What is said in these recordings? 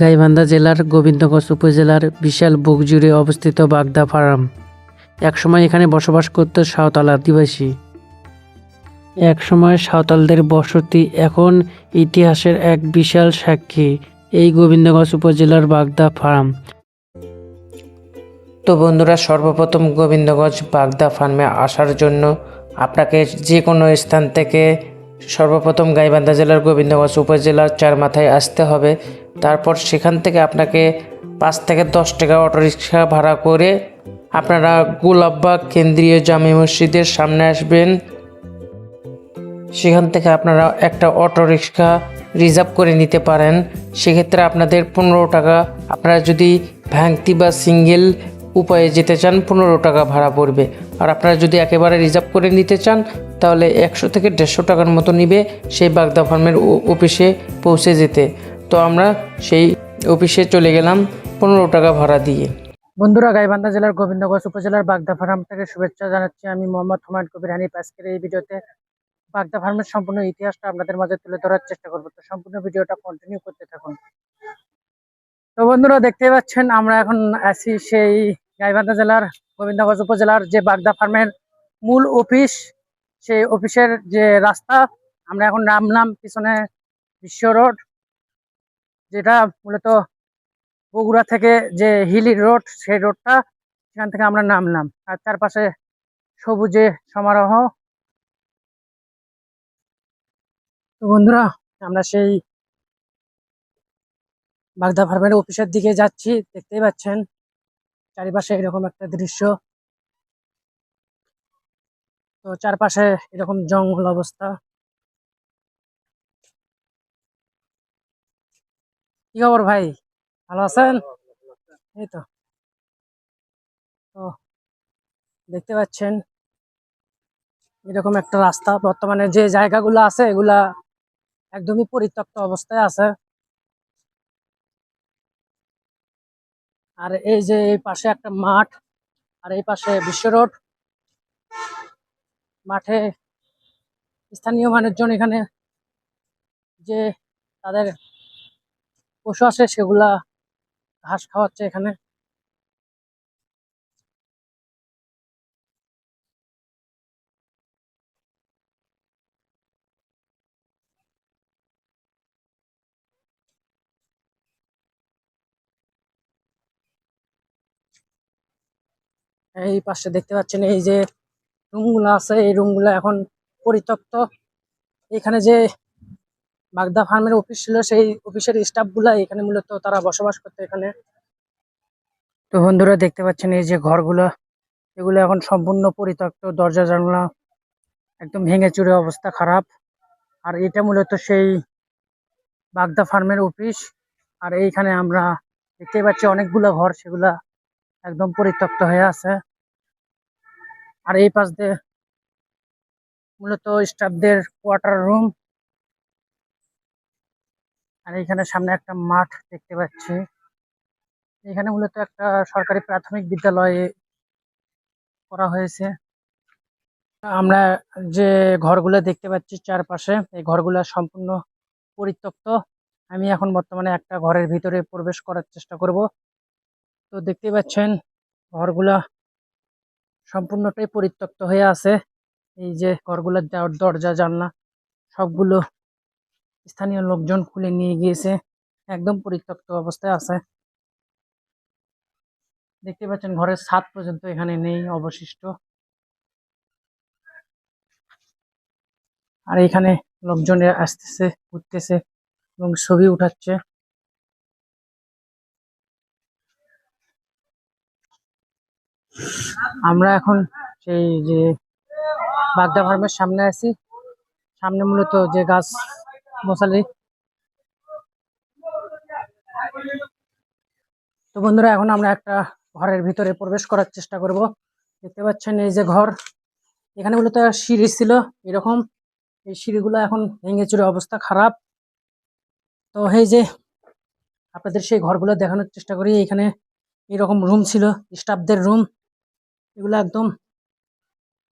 গাইবান্ধা জেলার গোবিন্দগঞ্জ উপজেলার বিশাল বুক জুড়ে অবস্থিত বাগদা ফার্ম। একসময় এখানে বসবাস করত সাঁওতাল আদিবাসী। একসময় সাঁওতালদের বসতি এখন ইতিহাসের এক বিশাল সাক্ষী এই গোবিন্দগঞ্জ উপজেলার বাগদা ফার্ম। তো বন্ধুরা, সর্বপ্রথম গোবিন্দগঞ্জ বাগদা ফার্মে আসার জন্য আপনাকে যে কোনো স্থান থেকে সর্বপ্রথম গাইবান্ধা জেলার গোবিন্দগঞ্জ উপজেলার চার মাথায় আসতে হবে। তারপর সেখান থেকে আপনাকে পাঁচ থেকে দশ টাকা অটোরিকশা ভাড়া করে আপনারা গোলাপবাগ কেন্দ্রীয় জামে মসজিদের সামনে আসবেন। সেখান থেকে আপনারা একটা অটো রিক্সা রিজার্ভ করে নিতে পারেন। সেক্ষেত্রে আপনাদের পনেরো টাকা, আপনারা যদি ভ্যাংতি বা সিঙ্গেল উপায়ে যেতে চান, পনেরো টাকা ভাড়া পড়বে। আর আপনারা যদি একেবারে রিজার্ভ করে নিতে চান, তাহলে একশো থেকে দেড়শো টাকার মতো নিবে সেই বাগদা ফার্মের অফিসে পৌঁছে যেতে। তো আমরা সেই অফিসে চলে গেলাম পনেরো টাকা ভাড়া দিয়ে। বন্ধুরা, গাইবান্ধা জেলার গোবিন্দগঞ্জ উপজেলার বাগদা ফার্ম থেকে শুভেচ্ছা জানাচ্ছি। আমি মোহাম্মদ হুমায়ুন কবির হানিফ। আজকের এই ভিডিওতে বাগদা ফার্মের সম্পূর্ণ ইতিহাসটা আপনাদের মাঝে তুলে ধরার চেষ্টা করব। তো সম্পূর্ণ ভিডিওটা কন্টিনিউ করতে থাকুন। তো বন্ধুরা দেখতে পাচ্ছেন, আমরা এখন আছি সেই গাইবান্ধা জেলার, গোবিন্দগঞ্জ উপজেলার যে বাগদা ফার্মের মূল অফিস, সেই অফিসের যে রাস্তা, আমরা এখন নামলাম পিছনে বিশ্ব রোড, যেটা মূলত বগুড়া থেকে যে হিলি রোড, সেই রোডটা সেখান থেকে আমরা নামলাম। আর চারপাশে সবুজে সমারোহ। তো বন্ধুরা, আমরা সেই বাগদা ফার্মের অফিসের দিকে যাচ্ছি, দেখতেই পাচ্ছেন। চারিপাশে এরকম একটা দৃশ্য। তো চারপাশে এরকম জঙ্গল অবস্থা। কি খবর ভাই? ভালো আছেন? এই তো। দেখতে পাচ্ছেন, এরকম একটা রাস্তা। বর্তমানে যে জায়গাগুলো আছে, এগুলা একদমই পরিত্যক্ত অবস্থায় আছে। আর এই যে এই পাশে একটা মাঠ, আর এই পাশে বিশ্ব রোড। মাঠে স্থানীয় মানুষজন এখানে যে তাদের পশু আছে সেগুলা ঘাস খাওয়াচ্ছে এখানে। এই পাশে দেখতে পাচ্ছেন এই যে রুমগুলো আছে, এই রুমগুলো এখন পরিত্যক্ত। এখানে যে বাগদা ফার্মের অফিস ছিল, সেই অফিসের স্টাফগুলা এখানে মূলত তারা বসবাস করতো এখানে। তো বন্ধুরা দেখতে পাচ্ছেন এই যে ঘরগুলো, এগুলো এখন সম্পূর্ণ পরিত্যক্ত, দরজা, জানলা একদম ভেঙে চুরে অবস্থা খারাপ। আর এটা মূলত সেই বাগদা ফার্মের অফিস। আর এইখানে আমরা দেখতে পাচ্ছি অনেকগুলো ঘর, সেগুলা একদম পরিত্যক্ত হয়ে আছে। আর এই পাশ দিয়ে মূলত স্টাফদের কোয়ার্টার রুম। আর এখানে সামনে একটা মাঠ দেখতে পাচ্ছি। এখানে মূলত একটা সরকারি প্রাথমিক বিদ্যালয়ে করা হয়েছে। আমরা যে ঘরগুলো দেখতে পাচ্ছি চারপাশে, এই ঘরগুলো সম্পূর্ণ পরিত্যক্ত। আমি এখন বর্তমানে একটা ঘরের ভিতরে প্রবেশ করার চেষ্টা করব। তো দেখতে পাচ্ছেন, ঘরগুলা সম্পূর্ণটাই পরিত্যক্ত হয়ে আছে। এই যে ঘরগুলার দর- দরজা, জানলা, সবগুলো স্থানীয় লোকজন খুলে নিয়ে গিয়েছে। একদম পরিত্যক্ত অবস্থায় আছে। দেখতে পাচ্ছেন, ঘরের ছাদ পর্যন্ত এখানে নেই অবশিষ্ট। আর এখানে লোকজন আসতেছে, ঘুরতেছে এবং ছবি উঠাচ্ছে। আমরা এখন সেই যে বাগদা ফার্মের সামনে আছি। সামনে মূলত যে গাছ মশালি তো বন্ধুরা, এখন আমরা একটা ঘরের ভিতরে প্রবেশ করার চেষ্টা করব। দেখতে পাচ্ছেন এই যে ঘর। এখানে মূলত সিঁড়ি ছিল এরকম। এই সিঁড়িগুলো এখন ভেঙে চুরে অবস্থা খারাপ। তো এই যে আপনাদের সেই ঘরগুলো দেখানোর চেষ্টা করি। এখানে এরকম রুম ছিল স্টাফদের রুম এগুলো একদম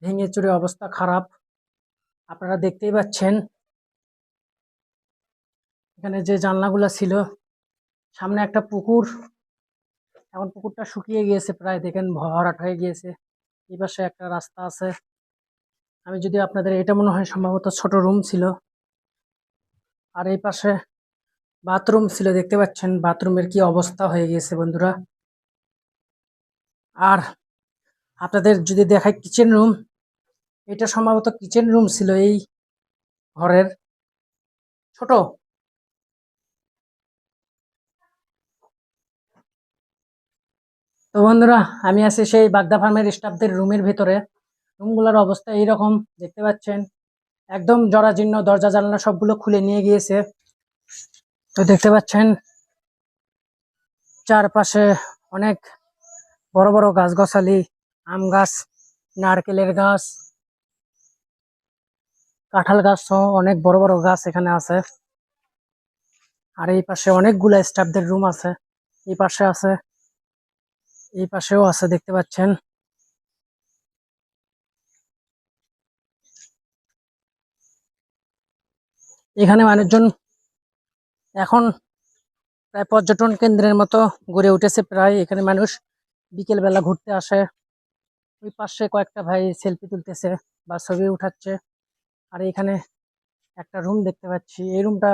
ভেঙে চুরে অবস্থা খারাপ। আপনারা দেখতেই পাচ্ছেন। এখানে যে জানলাগুলো ছিল, সামনে একটা পুকুর। এখন পুকুরটা শুকিয়ে গিয়েছে প্রায়, দেখেন ভরাট হয়ে গিয়েছে। এই পাশে একটা রাস্তা আছে। আমি যদি আপনাদের, এটা মনে হয় সম্ভবত ছোট রুম ছিল। আর এই পাশে বাথরুম ছিল, দেখতে পাচ্ছেন বাথরুমের কি অবস্থা হয়ে গিয়েছে বন্ধুরা। আর আপনাদের যদি দেখায় কিচেন রুম এটা সম্ভবত কিচেন রুম ছিল এই ঘরের ছোট। তো বন্ধুরা, আমি আছি সেই বাগদা ফার্মের স্টাফদের রুমের ভিতরে। রুমগুলোর অবস্থা এইরকম, দেখতে পাচ্ছেন? একদম জরাজীর্ণ, দরজা, জানালা সবগুলো খুলে নিয়ে গিয়েছে। তো দেখতে পাচ্ছেন, চারপাশে অনেক বড় বড় গাছগাছালি আম গাছ, নারকেলের গাছ, কাঁঠাল গাছ সহ অনেক বড় বড় গাছ এখানে আছে। আর এই পাশে অনেকগুলা স্টাফদের রুম আছে। এই পাশে আছে, এই পাশেও আছে, দেখতে পাচ্ছেন। এখানে মানুষজন এখন প্রায় পর্যটন কেন্দ্রের মতো গড়ে উঠেছে। প্রায় এখানে মানুষ বিকেল বেলা ঘুরতে আসে। ওই পাশে কয়েকটা ভাই সেলফি তুলতেছে বা ছবি উঠাচ্ছে। আর এখানে একটা রুম দেখতে পাচ্ছি। এই রুমটা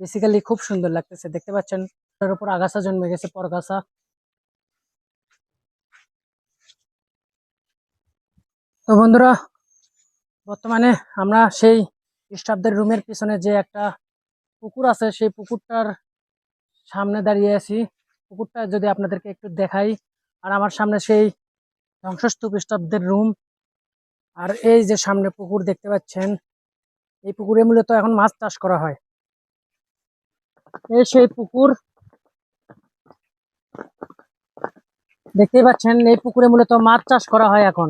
বেসিক্যালি খুব সুন্দর লাগতেছে, দেখতে পাচ্ছেন? ওটার উপর আগাছা জন্মে গেছে পরগাছা। তো বন্ধুরা, বর্তমানে আমরা সেই স্টাফদের রুমের পিছনে যে একটা পুকুর আছে, সেই পুকুরটার সামনে দাঁড়িয়ে আছি। পুকুরটা যদি আপনাদেরকে একটু দেখাই, আর আমার সামনে সেই ধ্বংসস্তূপ স্টাফদের রুম আর এই যে সামনে পুকুর দেখতে পাচ্ছেন, এই পুকুরে মূলত এখন মাছ চাষ করা হয়। এই সেই পুকুর দেখতেই পাচ্ছেন, এই পুকুরে মূলত মাছ চাষ করা হয় এখন।